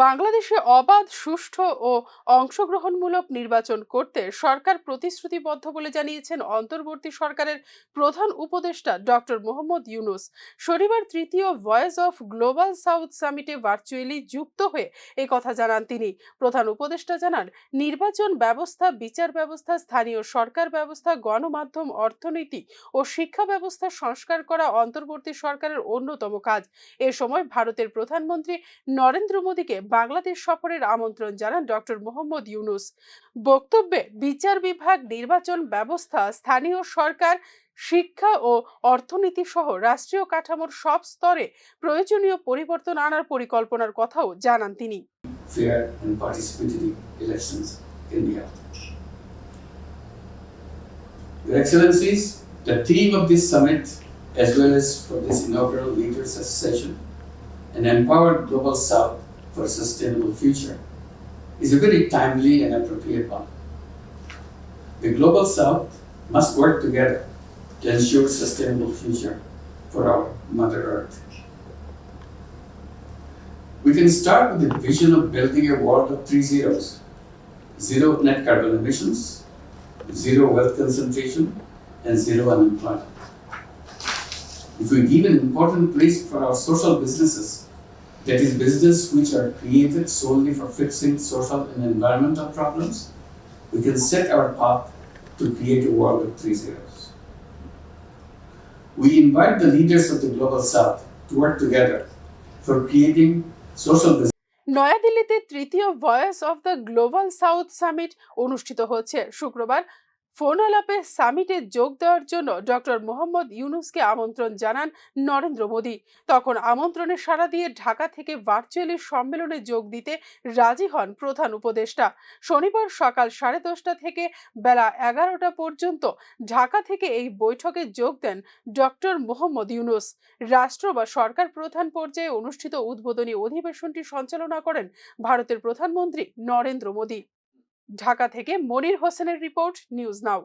বাংলাদেশে অবাধ, সুষ্ঠু ও অংশগ্রহণমূলক নির্বাচন করতে সরকার প্রতিশ্রুতিবদ্ধ বলে জানিয়েছেন অন্তর্বর্তী সরকারের প্রধান উপদেষ্টা ডক্টর মোহাম্মদ ইউনুস। শনিবার তৃতীয় ভয়েস অফ গ্লোবাল সাউথ সামিটে ভার্চুয়ালি যুক্ত হয়ে এই কথা জানান তিনি। প্রধান উপদেষ্টা জানান, নির্বাচন ব্যবস্থা, বিচার ব্যবস্থা, স্থানীয় সরকার ব্যবস্থা, গণমাধ্যম, অর্থনীতি ও শিক্ষা ব্যবস্থা সংস্কার করা অন্তর্বর্তী সরকারের অন্যতম কাজ। এ সময় ভারতের প্রধানমন্ত্রী নরেন্দ্র মোদীকে বাংলাদেশ সফরের আমন্ত্রণ জানান ডক্টর মোহাম্মদ ইউনুস। বক্তব্যে বিচার বিভাগ নির্বাচন ব্যবস্থা স্থানীয় সরকার শিক্ষা ও অর্থনীতি সহ রাষ্ট্রীয় কাঠামোর সব স্তরে প্রয়োজনীয় পরিবর্তন আনার পরিকল্পনার কথাও জানান তিনি। Your Excellencies, the theme of this summit, as well as for this inaugural leaders' session, an empowered global south for a sustainable future, is a very timely and appropriate one. The global South must work together to ensure a sustainable future for our Mother Earth. We can start with the vision of building a world of three zeros zero net carbon emissions, zero wealth concentration, and zero unemployment. If we give an important place for our social businesses, that is, business which are created solely for fixing social and environmental problems, we can set our path to create a world of three zeros. We invite the leaders of the global south to work together for creating social business. নয়াদিল্লিতে তৃতীয় voice of the global south summit অনুষ্ঠিত হচ্ছে শুক্রবার phone আলাপে সামিটে যোগ দেওয়ার জন্য doctor Mohammad ইউনুসকে আমন্ত্রণ জানান নরেন্দ্র মোদী। তখন আমন্ত্রণে সাড়া দিয়ে ঢাকা থেকে ভার্চুয়ালি সম্মেলনে যোগ দিতে রাজি হন প্রধান উপদেষ্টা। শনিবার সকাল সাড়ে দশটা থেকে বেলা এগারোটা পর্যন্ত ঢাকা থেকে এই বৈঠকে যোগ দেন ডক্টর মোহাম্মদ ইউনুস। রাষ্ট্র বা সরকার প্রধান পর্যায়ে অনুষ্ঠিত উদ্বোধনী অধিবেশনটি সঞ্চালনা করেন ভারতের প্রধানমন্ত্রী নরেন্দ্র মোদী। ঢাকা থেকে মনির হোসেনের রিপোর্ট নিউজ নাও।